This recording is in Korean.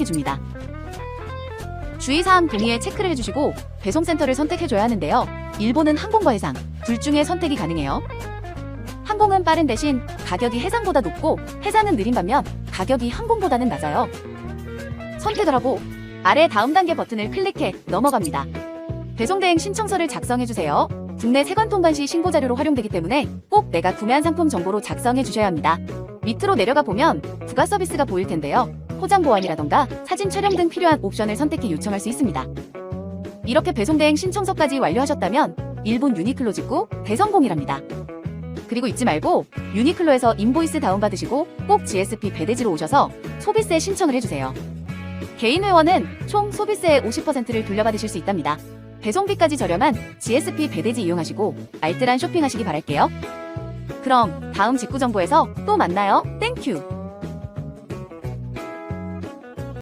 해줍니다. 주의사항 동의에 체크를 해주시고 배송센터를 선택해줘야 하는데요. 일본은 항공과 해상 둘 중에 선택이 가능해요. 항공은 빠른 대신 가격이 해상보다 높고 해상은 느린 반면 가격이 항공보다는 낮아요. 선택을 하고 아래 다음 단계 버튼을 클릭해 넘어갑니다. 배송대행 신청서를 작성해주세요. 국내 세관 통관 시 신고 자료로 활용되기 때문에 꼭 내가 구매한 상품 정보로 작성해 주셔야 합니다. 밑으로 내려가 보면 부가 서비스가 보일 텐데요. 포장 보안이라던가 사진 촬영 등 필요한 옵션을 선택해 요청할 수 있습니다. 이렇게 배송 대행 신청서까지 완료하셨다면 일본 유니클로 직구 대성공이랍니다. 그리고 잊지 말고 유니클로에서 인보이스 다운받으시고 꼭 GSP 배대지로 오셔서 소비세 신청을 해주세요. 개인 회원은 총 소비세의 50%를 돌려받으실 수 있답니다. 배송비까지 저렴한 GSP 배대지 이용하시고 알뜰한 쇼핑하시기 바랄게요. 그럼 다음 직구 정보에서 또 만나요. 땡큐.